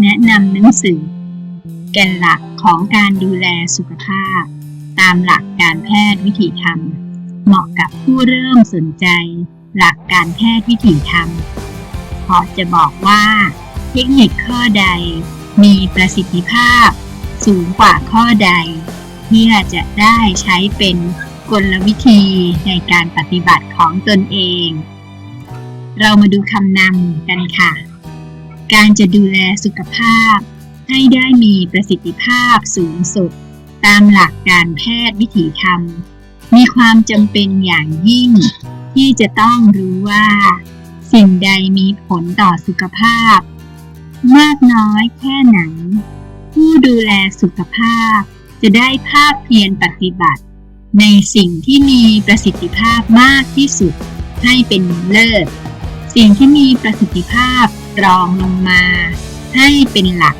แนะนำหนังสือ แก่นหลักของการดูแลสุขภาพ ตามหลักการแพทย์วิถีธรรม เหมาะกับผู้เริ่มสนใจ หลักการแพทย์วิถีธรรมเพราะจะบอกว่า เทคนิคข้อใดมีประสิทธิภาพ สูงกว่าข้อใด เพื่อจะได้ใช้เป็นกลวิธีในการปฏิบัติของตนเอง เรามาดูคำนำกันค่ะ การจะดูแลสุขภาพ ให้ได้มีประสิทธิภาพสูงสุด ตามหลักการแพทย์วิถีธรรม มีความจำเป็นอย่างยิ่ง ที่จะต้องรู้ว่า สิ่งใดมีผลต่อสุขภาพ มากน้อยแค่ไหน ผู้ดูแลสุขภาพ จะได้ภาคเพียรปฏิบัติ ในสิ่งที่มีประสิทธิภาพมากที่สุดให้เป็นเลิศ สิ่งที่มีประสิทธิภาพ รองลงมาให้เป็นหลัก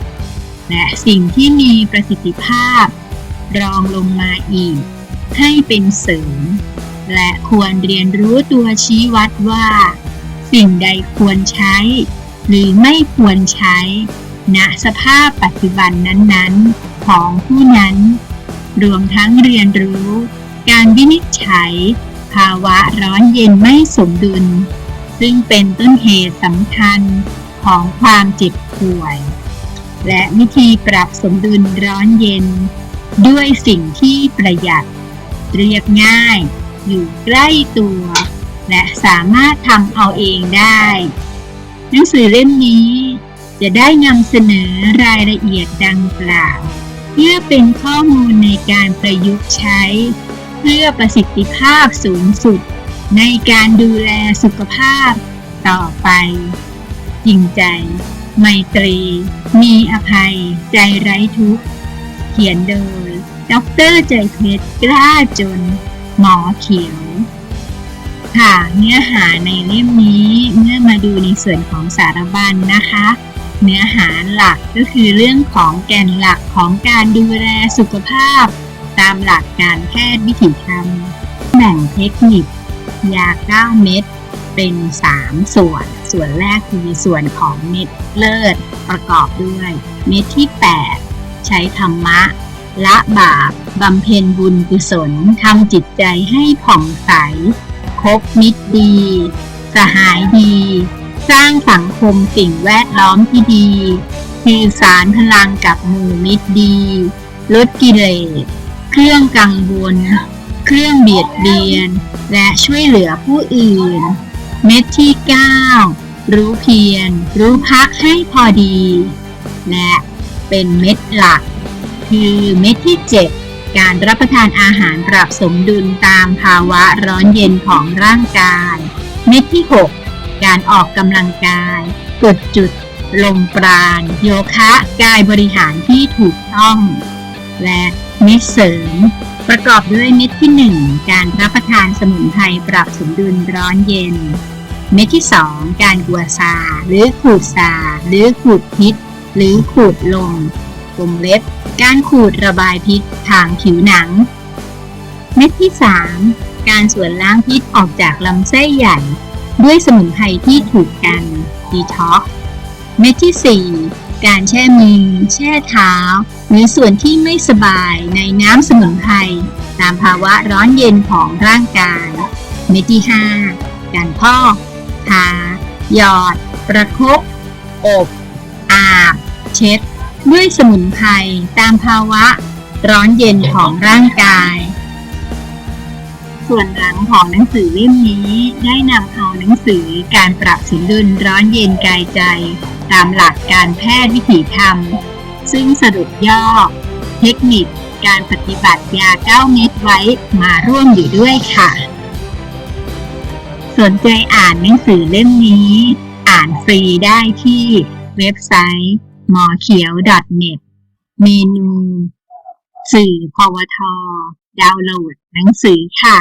และสิ่งที่มีประสิทธิภาพ รองลงมาอีก ให้เป็นเสริม และควรเรียนรู้ตัวชี้วัดว่า สิ่งใดควรใช้ หรือไม่ควรใช้ ณสภาพปัจจุบันนั้นๆ ของผู้นั้น รวมทั้งเรียนรู้ การวินิจฉัย ภาวะร้อนเย็นไม่สมดุล ซึ่งเป็นต้นเหตุสำคัญ ของความเจ็บป่วย และวิธีปรับสมดุลร้อนเย็น ด้วยสิ่งที่ประหยัด เรียบง่าย อยู่ใกล้ตัว และสามารถทำเอาเองได้ หนังสือเล่มนี้ จะได้นำเสนอรายละเอียดดังกล่าว เพื่อเป็นข้อมูลในการประยุกต์ใช้ เพื่อประสิทธิภาพสูงสุดในการดูแลสุขภาพต่อไป จริงใจ ไมตรี มีอภัย ใจไร้ทุกข์ เขียนโดยด็อเตอร์ใจเพชรกล้าจน หมอเขียว ค่ะเนื้อหาในเล่มนี้เมื่อมาดูในส่วนของสารบัญนะคะ เนื้อหาหลักก็คือเรื่องของแก่นหลักของการดูแลสุขภาพ ตามหลักการแพทย์วิถีธรรมแบ่งเทคนิค ยา 9 เม็ดเป็น 3 ส่วน ส่วนแรกคือส่วนของเม็ดเลิศประกอบด้วย เม็ดที่ 8 ใช้ธรรมะ ละบาปบำเพ็ญบุญกุศลทำจิตใจให้ผ่องใส คบมิตรดี สหายดี สร้างสังคมสิ่งแวดล้อมที่ดี คือสารพลังกับหมู่มิตรดี ลดกิเลส เครื่องกังวล เครื่องเบียดเบียน และช่วยเหลือผู้อื่น เม็ดที่ 9 รู้เพียรรู้พักให้พอดี และเป็นเม็ดหลัก คือเม็ดที่ 7 การรับประทานอาหารปรับสมดุลตามภาวะร้อนเย็นของร่างกาย เม็ดที่ 6 การออกกำลังกายกดจุดลมปราณ โยคะ กายบริหารที่ถูกต้อง และเม็ดเสริม ประกอบด้วยเม็ดที่ 1 การรับประทานสมุนไพรปรับสมดุลร้อนเย็น เม็ดที่ 2 การกัวซา หรือขูดซา หรือขูดพิษ หรือขูดลมวงเล็บ การขูดระบายพิษทางผิวหนัง เม็ดที่ 3 การส่วนล้างพิษออกจากลำไส้ใหญ่ ด้วยสมุนไพรที่ถูกกันดีท็อกเม็ดที่ 4 การแช่มือ แช่เท้า หรือส่วนที่ไม่สบายในน้ำสมุนไพรตามภาวะร้อนเย็นของร่างกาย เม็ดที่5การพอกทาหยอด ประคบ อบ อาบ เช็ด ด้วยสมุนไพรตามภาวะร้อนเย็นของร่างกาย ส่วนหลังของหนังสือเล่มนี้ได้นำเอาหนังสือการปรับสมดุลร้อนเย็นกายใจ ตามหลักการแพทย์วิถีธรรม ซึ่งสรุปย่อ เทคนิคการปฏิบัติยา 9 เม็ดไว้มาร่วมอยู่ด้วยค่ะ สนใจอ่านหนังสือเล่มนี้ อ่านฟรีได้ที่เว็บไซต์หมอเขียว .net เมนู สื่อพวท ดาวน์โหลดหนังสือค่ะ